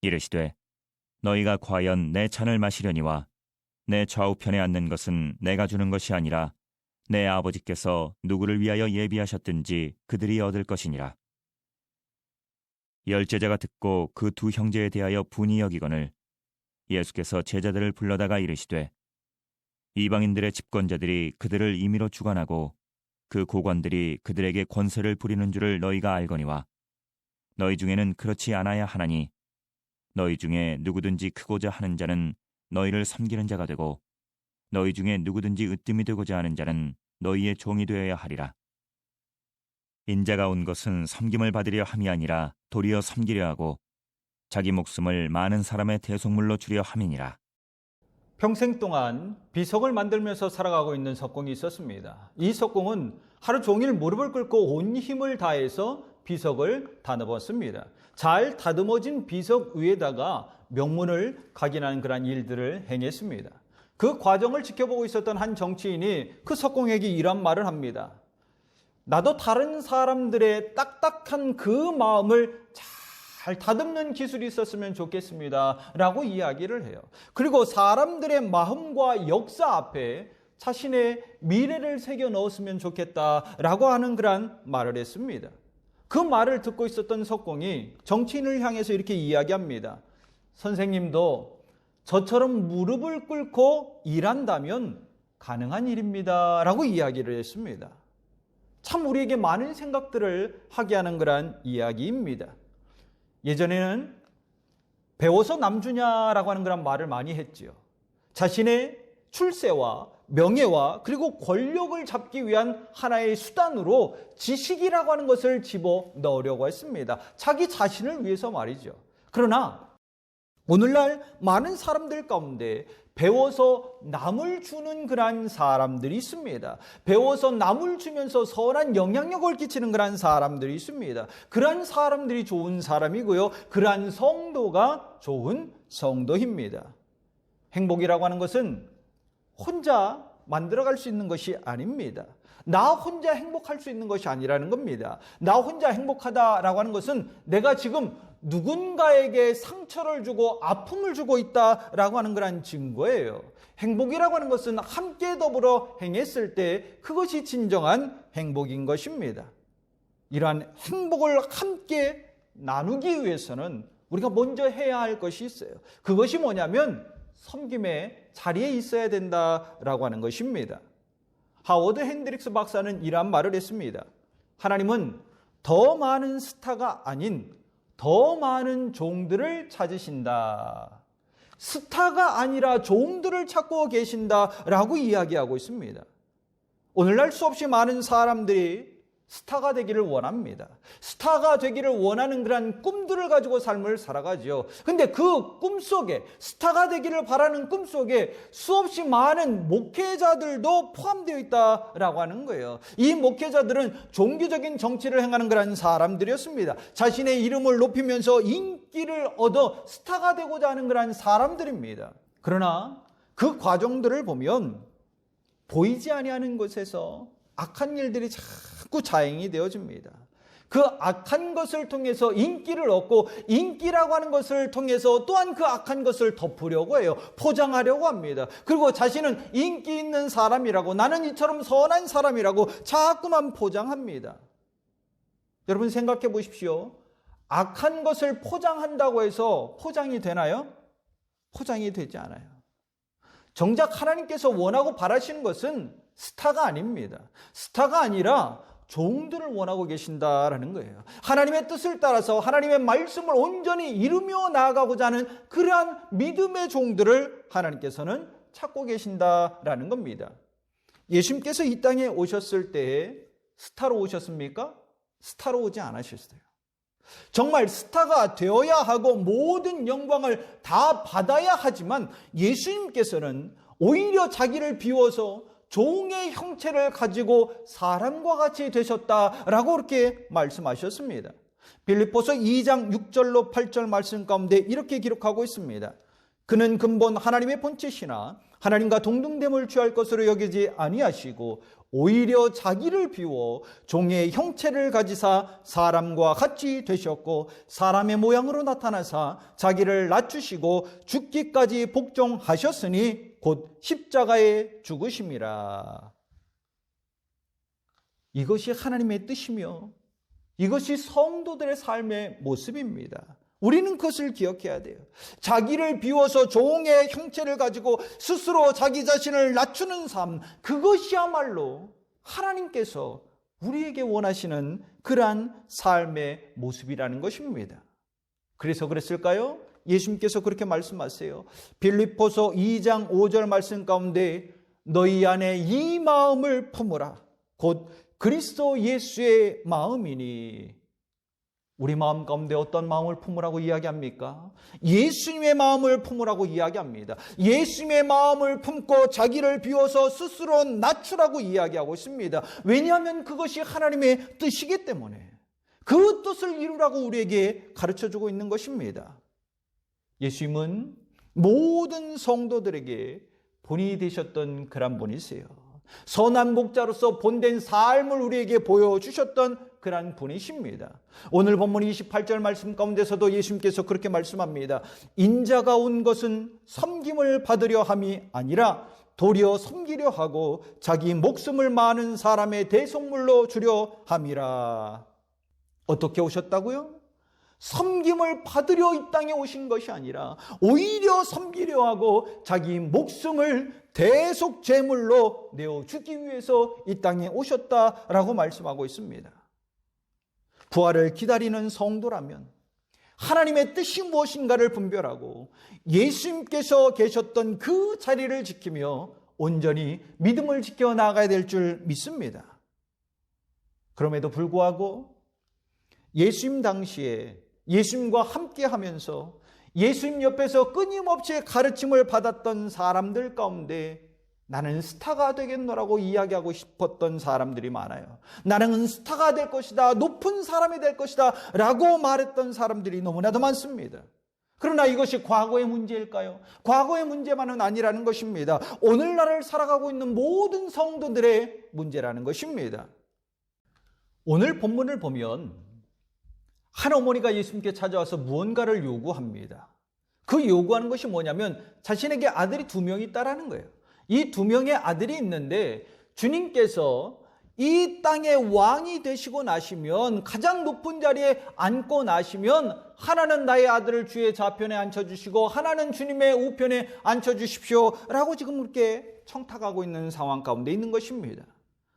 이르시되 너희가 과연 내 잔을 마시려니와 내 좌우편에 앉는 것은 내가 주는 것이 아니라 내 아버지께서 누구를 위하여 예비하셨든지 그들이 얻을 것이니라. 열제자가 듣고 그 두 형제에 대하여 분이 여기거늘 예수께서 제자들을 불러다가 이르시되 이방인들의 집권자들이 그들을 임의로 주관하고 그 고관들이 그들에게 권세를 부리는 줄을 너희가 알거니와 너희 중에는 그렇지 않아야 하나니 너희 중에 누구든지 크고자 하는 자는 너희를 섬기는 자가 되고 너희 중에 누구든지 으뜸이 되고자 하는 자는 너희의 종이 되어야 하리라. 인자가 온 것은 섬김을 받으려 함이 아니라 도리어 섬기려 하고 자기 목숨을 많은 사람의 대속물로 주려 함이니라. 평생 동안 비석을 만들면서 살아가고 있는 석공이 있었습니다. 이 석공은 하루 종일 무릎을 꿇고 온 힘을 다해서 비석을 다듬었습니다. 잘 다듬어진 비석 위에다가 명문을 각인하는 그런 일들을 행했습니다. 그 과정을 지켜보고 있었던 한 정치인이 그 석공에게 이런 말을 합니다. 나도 다른 사람들의 딱딱한 그 마음을 잘 다듬는 기술이 있었으면 좋겠습니다. 라고 이야기를 해요. 그리고 사람들의 마음과 역사 앞에 자신의 미래를 새겨 넣었으면 좋겠다라고 하는 그런 말을 했습니다. 그 말을 듣고 있었던 석공이 정치인을 향해서 이렇게 이야기합니다. 선생님도 저처럼 무릎을 꿇고 일한다면 가능한 일입니다. 라고 이야기를 했습니다. 참 우리에게 많은 생각들을 하게 하는 그런 이야기입니다. 예전에는 배워서 남주냐라고 하는 그런 말을 많이 했지요. 자신의 출세와 명예와 그리고 권력을 잡기 위한 하나의 수단으로 지식이라고 하는 것을 집어 넣으려고 했습니다. 자기 자신을 위해서 말이죠. 그러나 오늘날 많은 사람들 가운데 배워서 남을 주는 그러한 사람들이 있습니다. 배워서 남을 주면서 선한 영향력을 끼치는 그러한 사람들이 있습니다. 그러한 사람들이 좋은 사람이고요. 그러한 성도가 좋은 성도입니다. 행복이라고 하는 것은 혼자 만들어갈 수 있는 것이 아닙니다. 나 혼자 행복할 수 있는 것이 아니라는 겁니다. 나 혼자 행복하다라고 하는 것은 내가 지금 누군가에게 상처를 주고 아픔을 주고 있다라고 하는 그런 증거예요. 행복이라고 하는 것은 함께 더불어 행했을 때 그것이 진정한 행복인 것입니다. 이러한 행복을 함께 나누기 위해서는 우리가 먼저 해야 할 것이 있어요. 그것이 뭐냐면 섬김의 자리에 있어야 된다라고 하는 것입니다. 하워드 핸드릭스 박사는 이러한 말을 했습니다. 하나님은 더 많은 스타가 아닌 더 많은 종들을 찾으신다. 스타가 아니라 종들을 찾고 계신다라고 이야기하고 있습니다. 오늘날 수없이 많은 사람들이 스타가 되기를 원합니다. 스타가 되기를 원하는 그런 꿈들을 가지고 삶을 살아가지요. 근데 그 꿈 속에, 스타가 되기를 바라는 꿈 속에 수없이 많은 목회자들도 포함되어 있다라고 하는 거예요. 이 목회자들은 종교적인 정치를 행하는 그런 사람들이었습니다. 자신의 이름을 높이면서 인기를 얻어 스타가 되고자 하는 그런 사람들입니다. 그러나 그 과정들을 보면 보이지 아니하는 곳에서 악한 일들이 자꾸 자행이 되어집니다. 그 악한 것을 통해서 인기를 얻고 인기라고 하는 것을 통해서 또한 그 악한 것을 덮으려고 해요. 포장하려고 합니다. 그리고 자신은 인기 있는 사람이라고 나는 이처럼 선한 사람이라고 자꾸만 포장합니다. 여러분 생각해 보십시오. 악한 것을 포장한다고 해서 포장이 되나요? 포장이 되지 않아요. 정작 하나님께서 원하고 바라시는 것은 스타가 아닙니다. 스타가 아니라 종들을 원하고 계신다라는 거예요. 하나님의 뜻을 따라서 하나님의 말씀을 온전히 이루며 나아가고자 하는 그러한 믿음의 종들을 하나님께서는 찾고 계신다라는 겁니다. 예수님께서 이 땅에 오셨을 때에 스타로 오셨습니까? 스타로 오지 않으셨어요. 정말 스타가 되어야 하고 모든 영광을 다 받아야 하지만 예수님께서는 오히려 자기를 비워서 종의 형체를 가지고 사람과 같이 되셨다라고 그렇게 말씀하셨습니다. 빌립보서 2장 6절로 8절 말씀 가운데 이렇게 기록하고 있습니다. 그는 근본 하나님의 본체시나 하나님과 동등됨을 취할 것으로 여기지 아니하시고 오히려 자기를 비워 종의 형체를 가지사 사람과 같이 되셨고 사람의 모양으로 나타나사 자기를 낮추시고 죽기까지 복종하셨으니 곧 십자가에 죽으심이라. 이것이 하나님의 뜻이며 이것이 성도들의 삶의 모습입니다. 우리는 그것을 기억해야 돼요. 자기를 비워서 종의 형체를 가지고 스스로 자기 자신을 낮추는 삶, 그것이야말로 하나님께서 우리에게 원하시는 그러한 삶의 모습이라는 것입니다. 그래서 그랬을까요? 예수님께서 그렇게 말씀하세요. 빌립보서 2장 5절 말씀 가운데 너희 안에 이 마음을 품으라. 곧 그리스도 예수의 마음이니 우리 마음 가운데 어떤 마음을 품으라고 이야기합니까? 예수님의 마음을 품으라고 이야기합니다. 예수님의 마음을 품고 자기를 비워서 스스로 낮추라고 이야기하고 있습니다. 왜냐하면 그것이 하나님의 뜻이기 때문에 그 뜻을 이루라고 우리에게 가르쳐 주고 있는 것입니다. 예수님은 모든 성도들에게 본이 되셨던 그런 분이세요. 선한 목자로서 본된 삶을 우리에게 보여주셨던 그러한 분이십니다. 오늘 본문 28절 말씀 가운데서도 예수님께서 그렇게 말씀합니다. 인자가 온 것은 섬김을 받으려 함이 아니라 도리어 섬기려 하고 자기 목숨을 많은 사람의 대속물로 주려 함이라. 어떻게 오셨다고요? 섬김을 받으려 이 땅에 오신 것이 아니라 오히려 섬기려 하고 자기 목숨을 대속 제물로 내어 주기 위해서 이 땅에 오셨다라고 말씀하고 있습니다. 부활을 기다리는 성도라면 하나님의 뜻이 무엇인가를 분별하고 예수님께서 계셨던 그 자리를 지키며 온전히 믿음을 지켜 나가야 될 줄 믿습니다. 그럼에도 불구하고 예수님 당시에 예수님과 함께 하면서 예수님 옆에서 끊임없이 가르침을 받았던 사람들 가운데 나는 스타가 되겠노라고 이야기하고 싶었던 사람들이 많아요. 나는 스타가 될 것이다. 높은 사람이 될 것이다. 라고 말했던 사람들이 너무나도 많습니다. 그러나 이것이 과거의 문제일까요? 과거의 문제만은 아니라는 것입니다. 오늘날을 살아가고 있는 모든 성도들의 문제라는 것입니다. 오늘 본문을 보면 한 어머니가 예수님께 찾아와서 무언가를 요구합니다. 그 요구하는 것이 뭐냐면 자신에게 아들이 두 명이 있다라는 거예요. 이 두 명의 아들이 있는데 주님께서 이 땅의 왕이 되시고 나시면 가장 높은 자리에 앉고 나시면 하나는 나의 아들을 주의 좌편에 앉혀주시고 하나는 주님의 우편에 앉혀주십시오 라고 지금 이렇게 청탁하고 있는 상황 가운데 있는 것입니다.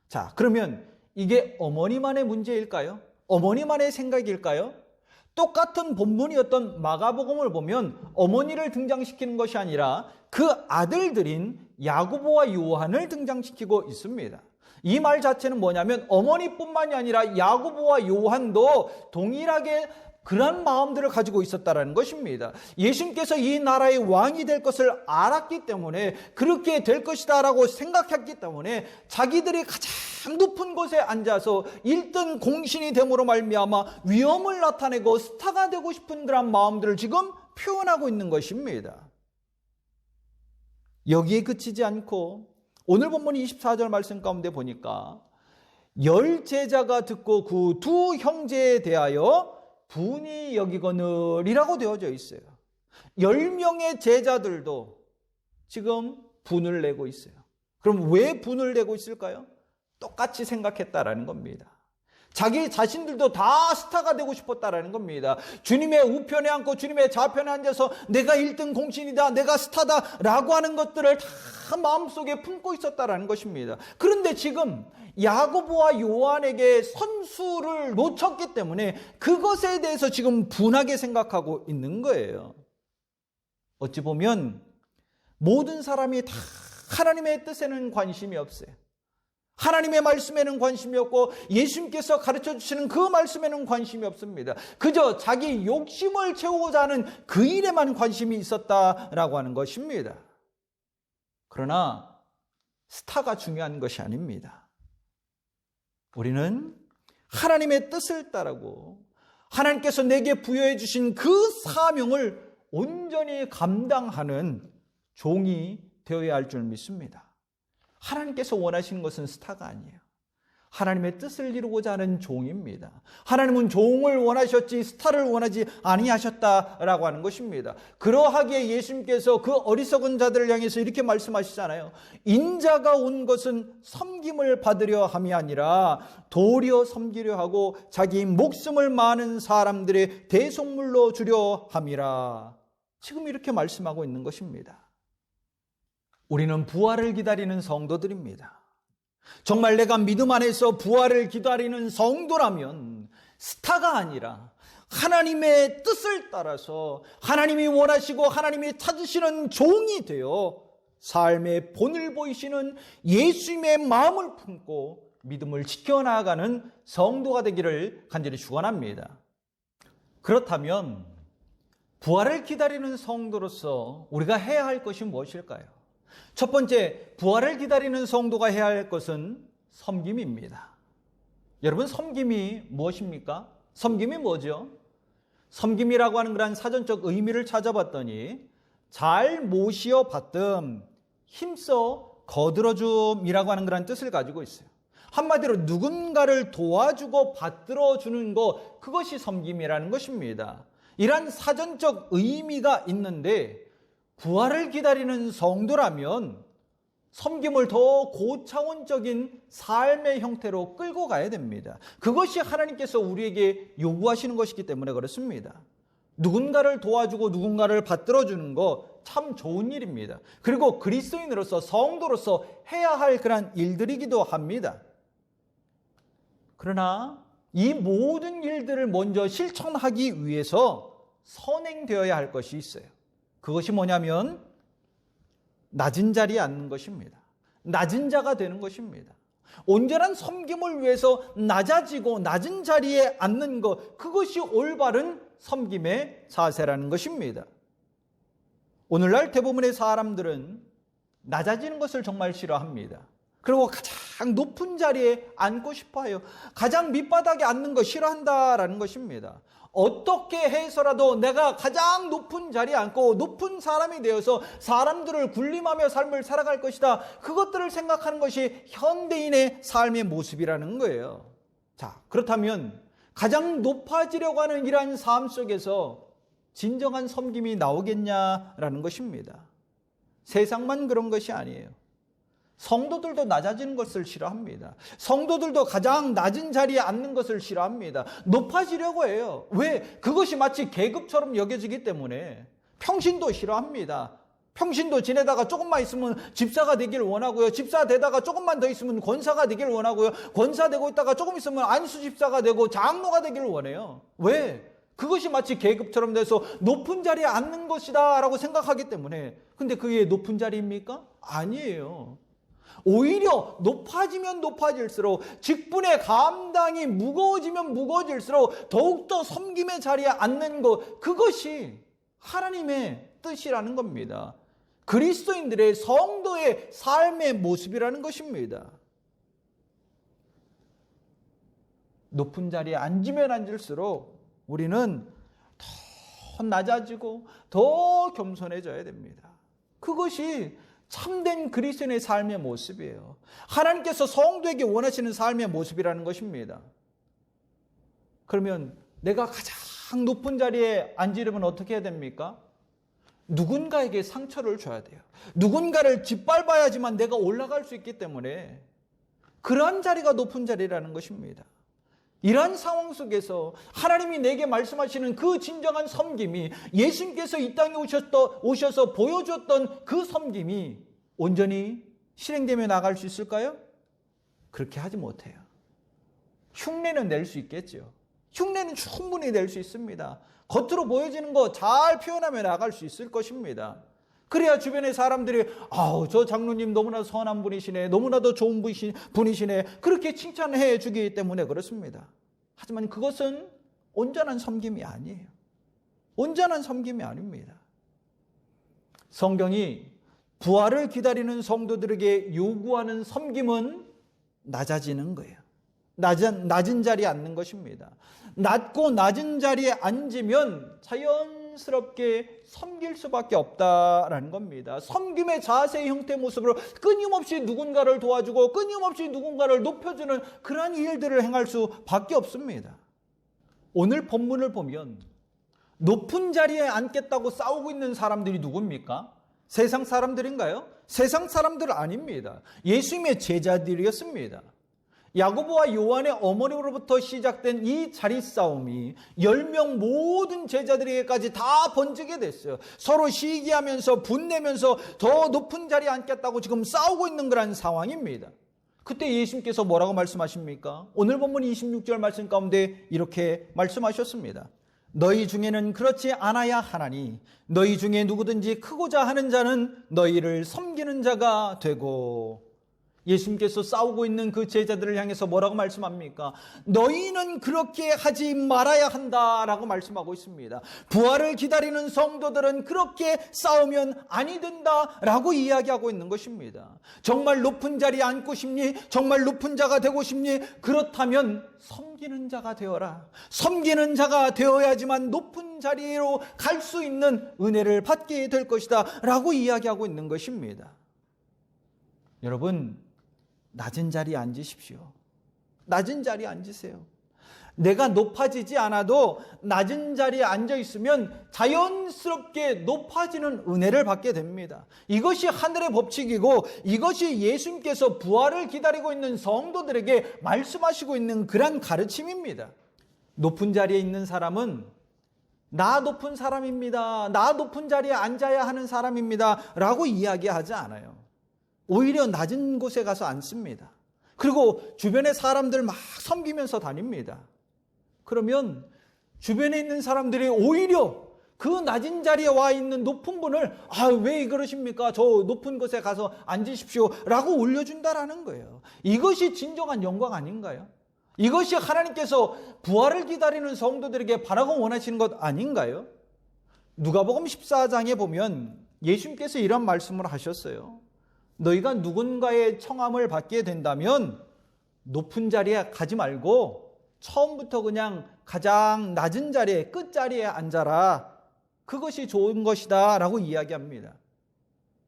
자, 그러면 이게 어머니만의 문제일까요? 어머니만의 생각일까요? 똑같은 본문이었던 마가복음을 보면 어머니를 등장시키는 것이 아니라 그 아들들인 야고보와 요한을 등장시키고 있습니다. 이 말 자체는 뭐냐면 어머니뿐만이 아니라 야고보와 요한도 동일하게 그런 마음들을 가지고 있었다라는 것입니다. 예수님께서 이 나라의 왕이 될 것을 알았기 때문에 그렇게 될 것이다라고 생각했기 때문에 자기들이 가장 높은 곳에 앉아서 1등 공신이 됨으로 말미암아 위험을 나타내고 스타가 되고 싶은 그런 마음들을 지금 표현하고 있는 것입니다. 여기에 그치지 않고 오늘 본문 24절 말씀 가운데 보니까 열 제자가 듣고 그 두 형제에 대하여 분이 여기거늘이라고 되어져 있어요. 열 명의 제자들도 지금 분을 내고 있어요. 그럼 왜 분을 내고 있을까요? 똑같이 생각했다라는 겁니다. 자기 자신들도 다 스타가 되고 싶었다라는 겁니다. 주님의 우편에 앉고 주님의 좌편에 앉아서 내가 1등 공신이다, 내가 스타다라고 하는 것들을 다 마음속에 품고 있었다라는 것입니다. 그런데 지금 야고보와 요한에게 선수를 놓쳤기 때문에 그것에 대해서 지금 분하게 생각하고 있는 거예요. 어찌 보면 모든 사람이 다 하나님의 뜻에는 관심이 없어요. 하나님의 말씀에는 관심이 없고 예수님께서 가르쳐 주시는 그 말씀에는 관심이 없습니다. 그저 자기 욕심을 채우고자 하는 그 일에만 관심이 있었다라고 하는 것입니다. 그러나 스타가 중요한 것이 아닙니다. 우리는 하나님의 뜻을 따르고 하나님께서 내게 부여해 주신 그 사명을 온전히 감당하는 종이 되어야 할 줄 믿습니다. 하나님께서 원하시는 것은 스타가 아니에요. 하나님의 뜻을 이루고자 하는 종입니다. 하나님은 종을 원하셨지 스타를 원하지 아니하셨다라고 하는 것입니다. 그러하기에 예수님께서 그 어리석은 자들을 향해서 이렇게 말씀하시잖아요. 인자가 온 것은 섬김을 받으려 함이 아니라 도리어 섬기려 하고 자기 목숨을 많은 사람들의 대속물로 주려 함이라. 지금 이렇게 말씀하고 있는 것입니다. 우리는 부활을 기다리는 성도들입니다. 정말 내가 믿음 안에서 부활을 기다리는 성도라면 스타가 아니라 하나님의 뜻을 따라서 하나님이 원하시고 하나님이 찾으시는 종이 되어 삶의 본을 보이시는 예수님의 마음을 품고 믿음을 지켜나가는 성도가 되기를 간절히 축원합니다. 그렇다면 부활을 기다리는 성도로서 우리가 해야 할 것이 무엇일까요? 첫 번째, 부활을 기다리는 성도가 해야 할 것은 섬김입니다. 여러분, 섬김이 무엇입니까? 섬김이 뭐죠? 섬김이라고 하는 그런 사전적 의미를 찾아봤더니 잘 모시어 받듬, 힘써 거들어줌이라고 하는 그런 뜻을 가지고 있어요. 한마디로 누군가를 도와주고 받들어 주는 것, 그것이 섬김이라는 것입니다. 이러한 사전적 의미가 있는데 부활을 기다리는 성도라면 섬김을 더 고차원적인 삶의 형태로 끌고 가야 됩니다. 그것이 하나님께서 우리에게 요구하시는 것이기 때문에 그렇습니다. 누군가를 도와주고 누군가를 받들어 주는 거 참 좋은 일입니다. 그리고 그리스도인으로서 성도로서 해야 할 그런 일들이기도 합니다. 그러나 이 모든 일들을 먼저 실천하기 위해서 선행되어야 할 것이 있어요. 그것이 뭐냐면 낮은 자리에 앉는 것입니다. 낮은 자가 되는 것입니다. 온전한 섬김을 위해서 낮아지고 낮은 자리에 앉는 것, 그것이 올바른 섬김의 자세라는 것입니다. 오늘날 대부분의 사람들은 낮아지는 것을 정말 싫어합니다. 그리고 가장 높은 자리에 앉고 싶어 해요. 가장 밑바닥에 앉는 거 싫어한다라는 것입니다. 어떻게 해서라도 내가 가장 높은 자리에 앉고 높은 사람이 되어서 사람들을 군림하며 삶을 살아갈 것이다. 그것들을 생각하는 것이 현대인의 삶의 모습이라는 거예요. 자, 그렇다면 가장 높아지려고 하는 이러한 삶 속에서 진정한 섬김이 나오겠냐라는 것입니다. 세상만 그런 것이 아니에요. 성도들도 낮아지는 것을 싫어합니다. 성도들도 가장 낮은 자리에 앉는 것을 싫어합니다. 높아지려고 해요. 왜? 그것이 마치 계급처럼 여겨지기 때문에 평신도 싫어합니다. 평신도 지내다가 조금만 있으면 집사가 되길 원하고요. 집사 되다가 조금만 더 있으면 권사가 되길 원하고요. 권사 되고 있다가 조금 있으면 안수 집사가 되고 장로가 되길 원해요. 왜? 그것이 마치 계급처럼 돼서 높은 자리에 앉는 것이다라고 생각하기 때문에. 근데 그게 높은 자리입니까? 아니에요. 오히려 높아지면 높아질수록 직분의 감당이 무거워지면 무거워질수록 더욱더 섬김의 자리에 앉는 것, 그것이 하나님의 뜻이라는 겁니다. 그리스도인들의 성도의 삶의 모습이라는 것입니다. 높은 자리에 앉으면 앉을수록 우리는 더 낮아지고 더 겸손해져야 됩니다. 그것이 참된 그리스도인의 삶의 모습이에요. 하나님께서 성도에게 원하시는 삶의 모습이라는 것입니다. 그러면 내가 가장 높은 자리에 앉으려면 어떻게 해야 됩니까? 누군가에게 상처를 줘야 돼요. 누군가를 짓밟아야지만 내가 올라갈 수 있기 때문에 그러한 자리가 높은 자리라는 것입니다. 이러한 상황 속에서 하나님이 내게 말씀하시는 그 진정한 섬김이 예수님께서 이 땅에 오셨던, 오셔서 보여줬던 그 섬김이 온전히 실행되며 나갈 수 있을까요? 그렇게 하지 못해요. 흉내는 낼 수 있겠죠. 흉내는 충분히 낼 수 있습니다. 겉으로 보여지는 거 잘 표현하며 나갈 수 있을 것입니다. 그래야 주변의 사람들이 아우 저 장로님 너무나 선한 분이시네 너무나도 좋은 분이시- 분이시네 그렇게 칭찬해 주기 때문에 그렇습니다. 하지만 그것은 온전한 섬김이 아니에요. 온전한 섬김이 아닙니다. 성경이 부활을 기다리는 성도들에게 요구하는 섬김은 낮아지는 거예요. 낮은, 낮은 자리에 앉는 것입니다. 낮고 낮은 자리에 앉으면 자연 스럽게 섬길 수밖에 없다라는 겁니다. 섬김의 자세, 형태, 모습으로 끊임없이 누군가를 도와주고 끊임없이 누군가를 높여주는 그러한 일들을 행할 수밖에 없습니다. 오늘 본문을 보면 높은 자리에 앉겠다고 싸우고 있는 사람들이 누굽니까? 세상 사람들인가요? 세상 사람들 아닙니다. 예수님의 제자들이었습니다. 야고보와 요한의 어머니로부터 시작된 이 자리 싸움이 10명 모든 제자들에게까지 다 번지게 됐어요. 서로 시기하면서 분내면서 더 높은 자리에 앉겠다고 지금 싸우고 있는 그런 상황입니다. 그때 예수님께서 뭐라고 말씀하십니까? 오늘 본문 26절 말씀 가운데 이렇게 말씀하셨습니다. 너희 중에는 그렇지 않아야 하나니 너희 중에 누구든지 크고자 하는 자는 너희를 섬기는 자가 되고 예수님께서 싸우고 있는 그 제자들을 향해서 뭐라고 말씀합니까? 너희는 그렇게 하지 말아야 한다라고 말씀하고 있습니다. 부활을 기다리는 성도들은 그렇게 싸우면 아니 된다라고 이야기하고 있는 것입니다. 정말 높은 자리에 앉고 싶니? 정말 높은 자가 되고 싶니? 그렇다면 섬기는 자가 되어라. 섬기는 자가 되어야지만 높은 자리로 갈 수 있는 은혜를 받게 될 것이다. 라고 이야기하고 있는 것입니다. 여러분, 낮은 자리에 앉으십시오. 낮은 자리에 앉으세요. 내가 높아지지 않아도 낮은 자리에 앉아 있으면 자연스럽게 높아지는 은혜를 받게 됩니다. 이것이 하늘의 법칙이고 이것이 예수님께서 부활을 기다리고 있는 성도들에게 말씀하시고 있는 그런 가르침입니다. 높은 자리에 있는 사람은 나 높은 사람입니다. 나 높은 자리에 앉아야 하는 사람입니다. 라고 이야기하지 않아요. 오히려 낮은 곳에 가서 앉습니다. 그리고 주변의 사람들 막 섬기면서 다닙니다. 그러면 주변에 있는 사람들이 오히려 그 낮은 자리에 와 있는 높은 분을 아 왜 그러십니까? 저 높은 곳에 가서 앉으십시오 라고 올려준다라는 거예요. 이것이 진정한 영광 아닌가요? 이것이 하나님께서 부활을 기다리는 성도들에게 바라고 원하시는 것 아닌가요? 누가복음 14장에 보면 예수님께서 이런 말씀을 하셨어요. 너희가 누군가의 청함을 받게 된다면 높은 자리에 가지 말고 처음부터 그냥 가장 낮은 자리에 끝자리에 앉아라. 그것이 좋은 것이다 라고 이야기합니다.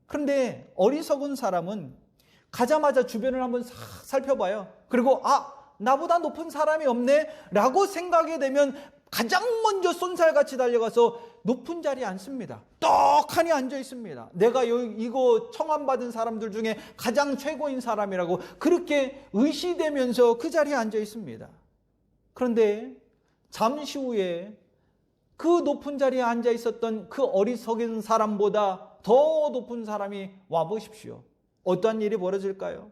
그런데 어리석은 사람은 가자마자 주변을 한번 싹 살펴봐요. 그리고 아 나보다 높은 사람이 없네 라고 생각이 되면 가장 먼저 쏜살같이 달려가서 높은 자리에 앉습니다. 떡하니 앉아 있습니다. 내가 이거 청함받은 사람들 중에 가장 최고인 사람이라고 그렇게 의시되면서 그 자리에 앉아 있습니다. 그런데 잠시 후에 그 높은 자리에 앉아 있었던 그 어리석은 사람보다 더 높은 사람이 와 보십시오. 어떠한 일이 벌어질까요?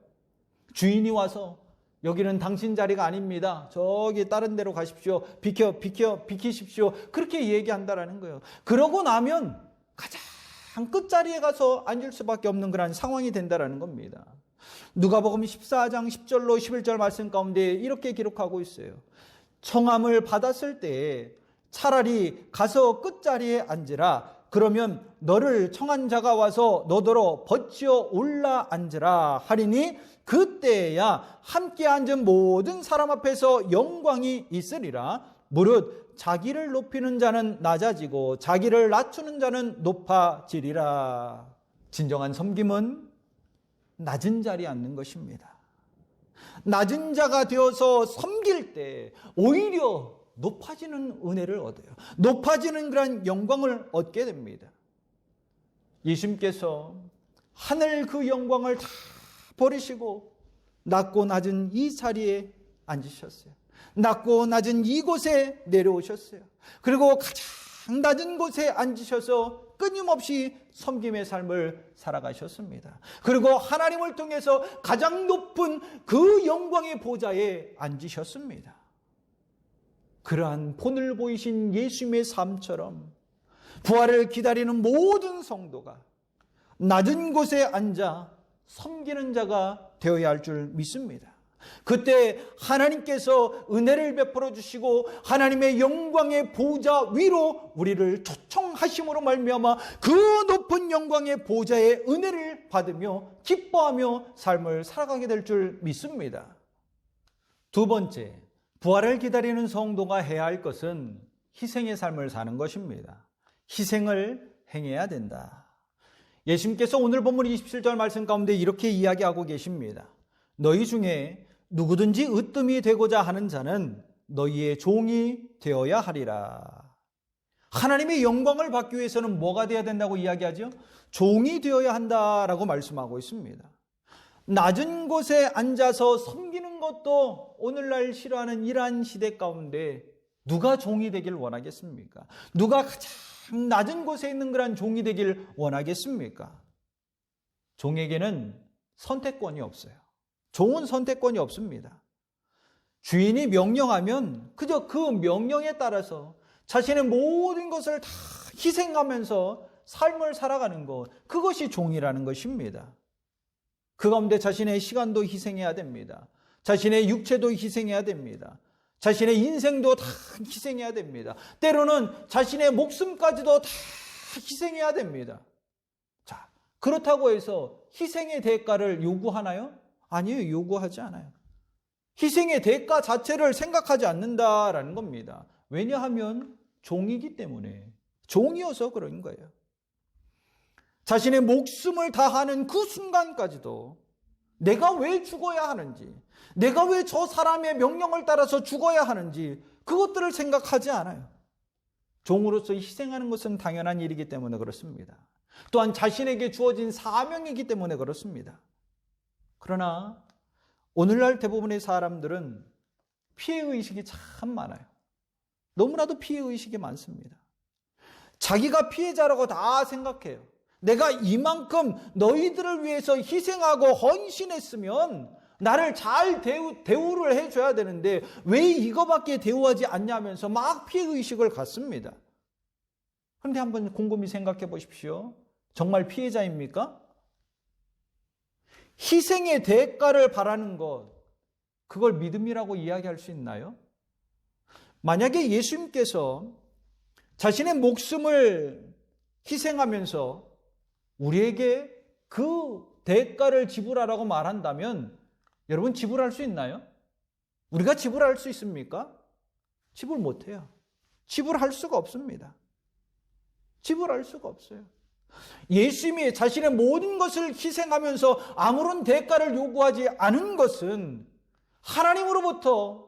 주인이 와서 여기는 당신 자리가 아닙니다. 저기 다른 데로 가십시오. 비켜, 비켜, 비키십시오. 그렇게 얘기한다라는 거예요. 그러고 나면 가장 끝자리에 가서 앉을 수밖에 없는 그런 상황이 된다라는 겁니다. 누가복음 14장 10절로 11절 말씀 가운데 이렇게 기록하고 있어요. 청함을 받았을 때 차라리 가서 끝자리에 앉으라. 그러면 너를 청한 자가 와서 너더러 버치어 올라 앉으라 하리니 그때야 함께 앉은 모든 사람 앞에서 영광이 있으리라. 무릇 자기를 높이는 자는 낮아지고 자기를 낮추는 자는 높아지리라. 진정한 섬김은 낮은 자리에 앉는 것입니다. 낮은 자가 되어서 섬길 때 오히려 높아지는 은혜를 얻어요. 높아지는 그런 영광을 얻게 됩니다. 예수님께서 하늘 그 영광을 다 버리시고 낮고 낮은 이 자리에 앉으셨어요. 낮고 낮은 이곳에 내려오셨어요. 그리고 가장 낮은 곳에 앉으셔서 끊임없이 섬김의 삶을 살아가셨습니다. 그리고 하나님을 통해서 가장 높은 그 영광의 보좌에 앉으셨습니다. 그러한 본을 보이신 예수님의 삶처럼 부활을 기다리는 모든 성도가 낮은 곳에 앉아 섬기는 자가 되어야 할 줄 믿습니다. 그때 하나님께서 은혜를 베풀어 주시고 하나님의 영광의 보좌 위로 우리를 초청하심으로 말미암아 그 높은 영광의 보좌의 은혜를 받으며 기뻐하며 삶을 살아가게 될 줄 믿습니다. 두 번째, 부활을 기다리는 성도가 해야 할 것은 희생의 삶을 사는 것입니다. 희생을 행해야 된다. 예수님께서 오늘 본문 27절 말씀 가운데 이렇게 이야기하고 계십니다. 너희 중에 누구든지 으뜸이 되고자 하는 자는 너희의 종이 되어야 하리라. 하나님의 영광을 받기 위해서는 뭐가 되어야 된다고 이야기하죠? 종이 되어야 한다라고 말씀하고 있습니다. 낮은 곳에 앉아서 섬 기는 것도 오늘날 싫어하는 이러한 시대 가운데 누가 종이 되길 원하겠습니까? 누가 가장 낮은 곳에 있는 그런 종이 되길 원하겠습니까? 종에게는 선택권이 없어요. 종은 선택권이 없습니다. 주인이 명령하면 그저 그 명령에 따라서 자신의 모든 것을 다 희생하면서 삶을 살아가는 것, 그것이 종이라는 것입니다. 그 가운데 자신의 시간도 희생해야 됩니다. 자신의 육체도 희생해야 됩니다. 자신의 인생도 다 희생해야 됩니다. 때로는 자신의 목숨까지도 다 희생해야 됩니다. 자, 그렇다고 해서 희생의 대가를 요구하나요? 아니요, 요구하지 않아요. 희생의 대가 자체를 생각하지 않는다라는 겁니다. 왜냐하면 종이기 때문에 종이어서 그런 거예요. 자신의 목숨을 다하는 그 순간까지도 내가 왜 죽어야 하는지, 내가 왜 저 사람의 명령을 따라서 죽어야 하는지 그것들을 생각하지 않아요. 종으로서 희생하는 것은 당연한 일이기 때문에 그렇습니다. 또한 자신에게 주어진 사명이기 때문에 그렇습니다. 그러나 오늘날 대부분의 사람들은 피해 의식이 참 많아요. 너무나도 피해 의식이 많습니다. 자기가 피해자라고 다 생각해요. 내가 이만큼 너희들을 위해서 희생하고 헌신했으면 나를 잘 대우, 대우를 해줘야 되는데 왜 이거밖에 대우하지 않냐면서 막 피해의식을 갖습니다. 그런데 한번 곰곰이 생각해 보십시오. 정말 피해자입니까? 희생의 대가를 바라는 것, 그걸 믿음이라고 이야기할 수 있나요? 만약에 예수님께서 자신의 목숨을 희생하면서 우리에게 그 대가를 지불하라고 말한다면 여러분 지불할 수 있나요? 우리가 지불할 수 있습니까? 지불 못해요. 지불할 수가 없습니다. 지불할 수가 없어요. 예수님이 자신의 모든 것을 희생하면서 아무런 대가를 요구하지 않은 것은 하나님으로부터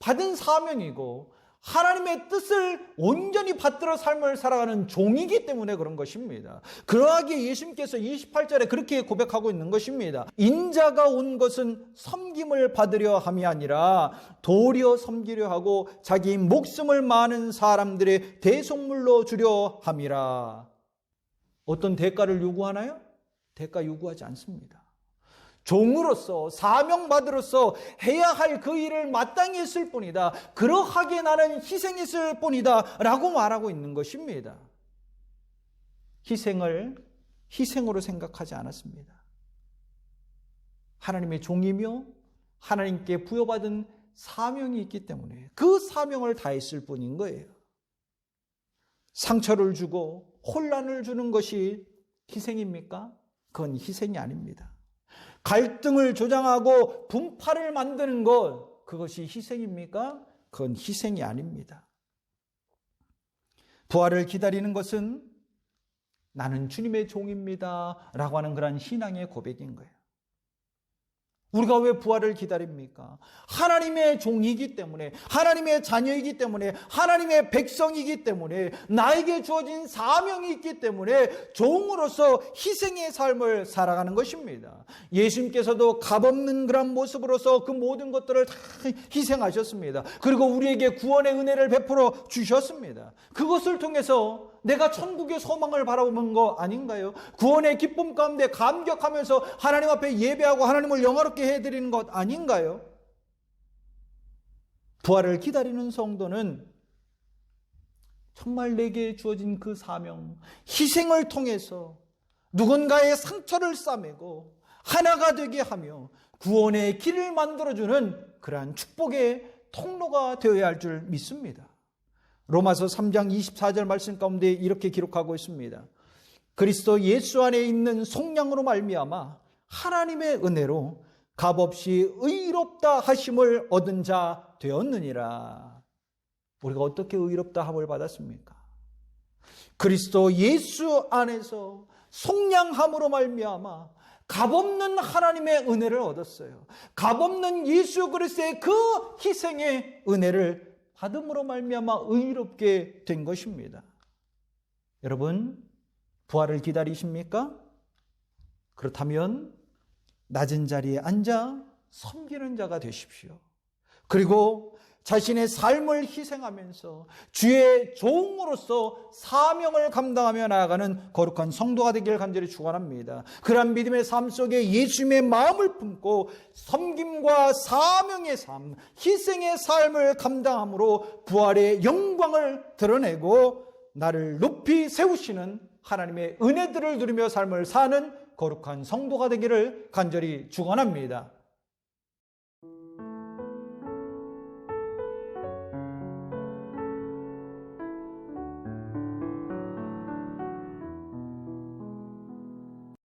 받은 사명이고 하나님의 뜻을 온전히 받들어 삶을 살아가는 종이기 때문에 그런 것입니다. 그러하기에 예수님께서 28절에 그렇게 고백하고 있는 것입니다. 인자가 온 것은 섬김을 받으려 함이 아니라 도리어 섬기려 하고 자기 목숨을 많은 사람들의 대속물로 주려 함이라. 어떤 대가를 요구하나요? 대가 요구하지 않습니다. 종으로서 사명받으로서 해야 할 그 일을 마땅히 했을 뿐이다. 그러하게 나는 희생했을 뿐이다. 라고 말하고 있는 것입니다. 희생을 희생으로 생각하지 않았습니다. 하나님의 종이며 하나님께 부여받은 사명이 있기 때문에 그 사명을 다했을 뿐인 거예요. 상처를 주고 혼란을 주는 것이 희생입니까? 그건 희생이 아닙니다. 갈등을 조장하고 분파를 만드는 것, 그것이 희생입니까? 그건 희생이 아닙니다. 부활을 기다리는 것은 나는 주님의 종입니다. 라고 하는 그런 신앙의 고백인 거예요. 우리가 왜 부활을 기다립니까? 하나님의 종이기 때문에, 하나님의 자녀이기 때문에, 하나님의 백성이기 때문에, 나에게 주어진 사명이 있기 때문에 종으로서 희생의 삶을 살아가는 것입니다. 예수님께서도 값없는 그런 모습으로서 그 모든 것들을 다 희생하셨습니다. 그리고 우리에게 구원의 은혜를 베풀어 주셨습니다. 그것을 통해서 내가 천국의 소망을 바라보는 거 아닌가요? 구원의 기쁨 가운데 감격하면서 하나님 앞에 예배하고 하나님을 영화롭게 해드리는 것 아닌가요? 부활을 기다리는 성도는 정말 내게 주어진 그 사명, 희생을 통해서 누군가의 상처를 싸매고 하나가 되게 하며 구원의 길을 만들어주는 그러한 축복의 통로가 되어야 할 줄 믿습니다. 로마서 3장 24절 말씀 가운데 이렇게 기록하고 있습니다. 그리스도 예수 안에 있는 속량으로 말미암아 하나님의 은혜로 값없이 의롭다 하심을 얻은 자 되었느니라. 우리가 어떻게 의롭다 함을 받았습니까? 그리스도 예수 안에서 속량함으로 말미암아 값없는 하나님의 은혜를 얻었어요. 값없는 예수 그리스도의 그 희생의 은혜를 받음으로 말미암아 의롭게 된 것입니다. 여러분 부활을 기다리십니까? 그렇다면 낮은 자리에 앉아 섬기는 자가 되십시오. 그리고 자신의 삶을 희생하면서 주의 종으로서 사명을 감당하며 나아가는 거룩한 성도가 되기를 간절히 축원합니다. 그러한 믿음의 삶 속에 예수님의 마음을 품고 섬김과 사명의 삶, 희생의 삶을 감당함으로 부활의 영광을 드러내고 나를 높이 세우시는 하나님의 은혜들을 누리며 삶을 사는 거룩한 성도가 되기를 간절히 축원합니다.